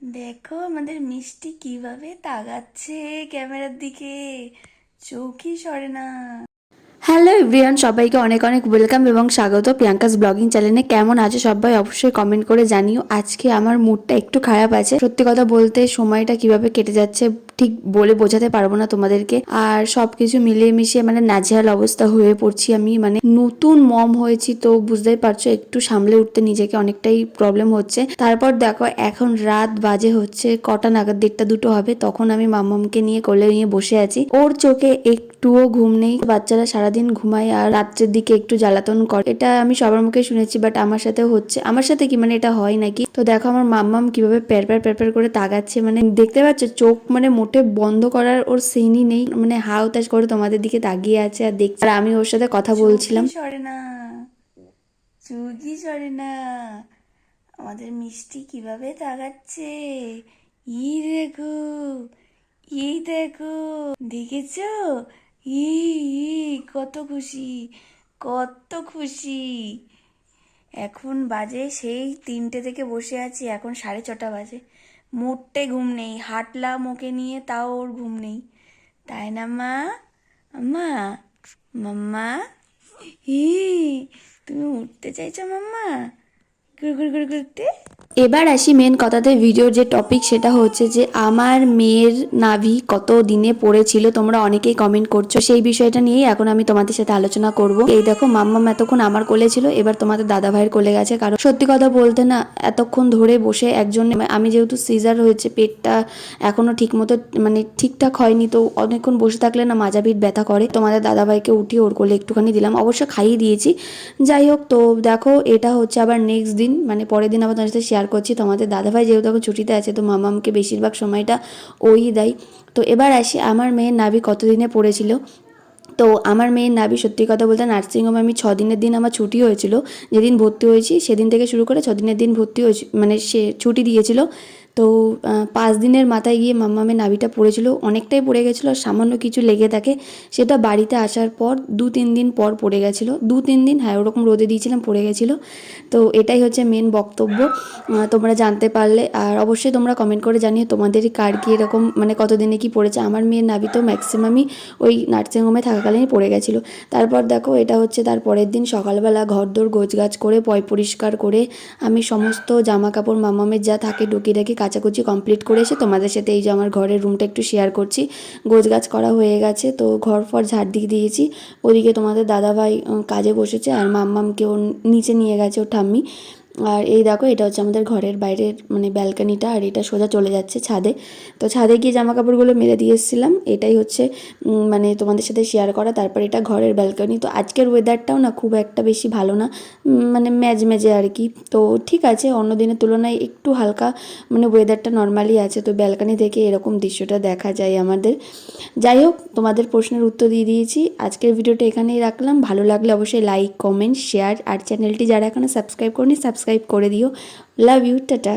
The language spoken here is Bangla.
দেখো আমাদের মিষ্টি কীভাবে তাগাচ্ছে ক্যামেরার দিকে। চোখই সরে না। হ্যালো এভরিওয়ান সবাইকে অনেক অনেক ওয়েলকাম এবং স্বাগত প্রিয়াঙ্কাস ব্লগিং চ্যানেলে কেমন আছে সবাই অবশ্যই কমেন্ট করে জানিও। আজকে আমার মুডটা একটু খারাপ আছে। সত্যি কথা বলতে সময়টা কীভাবে কেটে যাচ্ছে ঠিক বলে বোঝাতে পারব না তোমাদেরকে। আর সবকিছু মিলিয়ে মিশিয়ে মানে নাজেহাল অবস্থা হয়ে পড়ছি আমি। মানে নতুন মম হয়েছি তো বুঝতেই পারছ, একটু সামলে উঠতে নিজেকে অনেকটাই প্রবলেম হচ্ছে। তারপর দেখো, এখন রাত বাজে হচ্ছে, কটা নাগাদ দেড়টা দুটো হবে। তখন আমি মাম্মামকে নিয়ে কোলে নিয়ে বসে আছি। ওর চোখে একটুও ঘুম নেই। বাচ্চারা সারাদিন ঘুমায় আর রাত্রের দিকে একটু জ্বালাতন করে। এটা আমি সবার মুখে শুনেছি বাট আমার সাথেও হচ্ছে। আমার সাথে কি মানে এটা হয় নাকি? তো দেখো আমার মাম্মাম কীভাবে প্যার প্যার প্যার করে তাকাচ্ছে। মানে দেখতে পাচ্ছ চোখ মানে মোটে বন্ধ করার ওর সিনই নেই। মানে হাও তাজ করে তোমাদের দিকে তাকিয়ে আছে আর দেখছে। আর আমি ওর সাথে কথা বলছিলাম। সরে না। সরে না। আমাদের মিষ্টি কীভাবে তাকাচ্ছে? ই দেখো ই দেখো। দেখেছ? ই কত খুশি কত খুশি। এখন বাজে সেই তিনটে থেকে বসে আছি, এখন সাড়ে ছটা বাজে। মোটে ঘুম নেই, হাঁটলাম ওকে নিয়ে, তাও ওর ঘুম নেই। তাই না, মা? মা মাম্মা? হি তুমি উঠতে চাইছো, মাম্মা? এবার আসি মেন কথাতে। ভিডিওর যে টপিক সেটা হচ্ছে যে, আমার মেয়ের নাভি কত দিনে পড়েছিল? তোমরা অনেকেই কমেন্ট করছ। সেই বিষয়টা নিয়েই এখন আমি তোমাদের সাথে আলোচনা করব। এই দেখো মাম্মাম এতক্ষণ আমার কোলে ছিল, এবার তোমাদের দাদা ভাইয়ের কোলে গেছে। কারণ সত্যি কথা বলতে না, এতক্ষণ ধরে বসে একজন, আমি যেহেতু সিজার হয়েছে, পেটটা এখনও ঠিক মতো মানে ঠিকঠাক হয়নি, তো অনেকক্ষণ বসে থাকলে না মাজা পিঠ ব্যথা করে। তোমাদের দাদা ভাইকে উঠিয়ে ওর কোলে একটুখানি দিলাম। অবশ্য খাইয়ে দিয়েছি। যাই হোক, তো দেখো, এটা হচ্ছে আবার নেক্সট দিন। মানে পরের দিন আবার তোমার সাথে শেয়ার করছি। তোমাদের দাদাভাই যেহেতু এখন ছুটিতে আছে, তো মামা আমাকে বেশিরভাগ সময়টা ওই দেয়। তো এবার আসি, আমার মেয়ের নাভি কতদিনে পড়েছিল? তো আমার মেয়ের নাভি সত্যি কথা বলতে নার্সিংহোমে আমি ছ দিনের দিন আমার ছুটি হয়েছিল। যেদিন ভর্তি হয়েছি, সেদিন থেকে শুরু করে ছ দিনের দিন ভর্তি হয়েছি মানে সে ছুটি দিয়েছিল। তো পাঁচ দিনের মাথায় গিয়ে মাম্মামের নাভিটা পড়েছিল, অনেকটাই পড়ে গেছিল আর সামান্য কিছু লেগে থাকে। সেটা বাড়িতে আসার পর দু তিন দিন পর পড়ে গেছিল। দু তিন দিন হ্যাঁ ওরকম রোদে দিয়েছিলাম, পড়ে গেছিল। তো, এটাই হচ্ছে মেন বক্তব্য। তোমরা জানতে পারলে আর অবশ্যই তোমরা কমেন্ট করে জানিয়ে তোমাদের কার কি এরকম মানে কতদিনে কি পড়েছে। আমার মেয়ের নাভি তো ম্যাক্সিমামই ওই নার্সিংহোমে থাকাকালীনই পড়ে গেছিল। তারপর দেখো, এটা হচ্ছে তার পরের দিন সকালবেলা ঘরদোর গোছগাছ করে, পয় পরিষ্কার করে আমি সমস্ত জামা কাপড় মামামের যা থাকে ডুকি ডাকি কাচাকুচি কমপ্লিট করে এসে তোমাদের সাথে এই যে আমার ঘরের রুমটা একটু শেয়ার করছি। গোছ গাছ করা হয়ে গেছে, তো ঘর ফর ঝাড় দিয়ে দিয়েছি। ওদিকে তোমাদের দাদাভাই কাজে বসেছে আর মাম্মামকে ওর নিচে নিয়ে গেছে ওর ঠাম্মি। আর এই দেখো, এটা হচ্ছে আমাদের ঘরের বাইরের মানে ব্যালকানিটা আর এটা সোজা চলে যাচ্ছে ছাদে। তো ছাদে গিয়ে জামা কাপড়গুলো মেলে দিয়ে এসেছিলাম। এটাই হচ্ছে মানে তোমাদের সাথে শেয়ার করা। তারপর এটা ঘরের ব্যালকানি তো আজকের ওয়েদারটাও না খুব একটা বেশি ভালো না মানে ম্যাজ ম্যাজে আর কি। তো ঠিক আছে, অন্য দিনের তুলনায় একটু হালকা মানে ওয়েদারটা নর্মালি আছে। তো ব্যালকানি থেকে এরকম দৃশ্যটা দেখা যায় আমাদের। যাই হোক, তোমাদের প্রশ্নের উত্তর দিয়ে দিয়েছি। আজকের ভিডিওটা এখানেই রাখলাম। ভালো লাগলে অবশ্যই লাইক কমেন্ট শেয়ার আর চ্যানেলটি যারা এখনও সাবস্ক্রাইব করেনি সাবস্ক্রাইব করে দিও। Love you tata.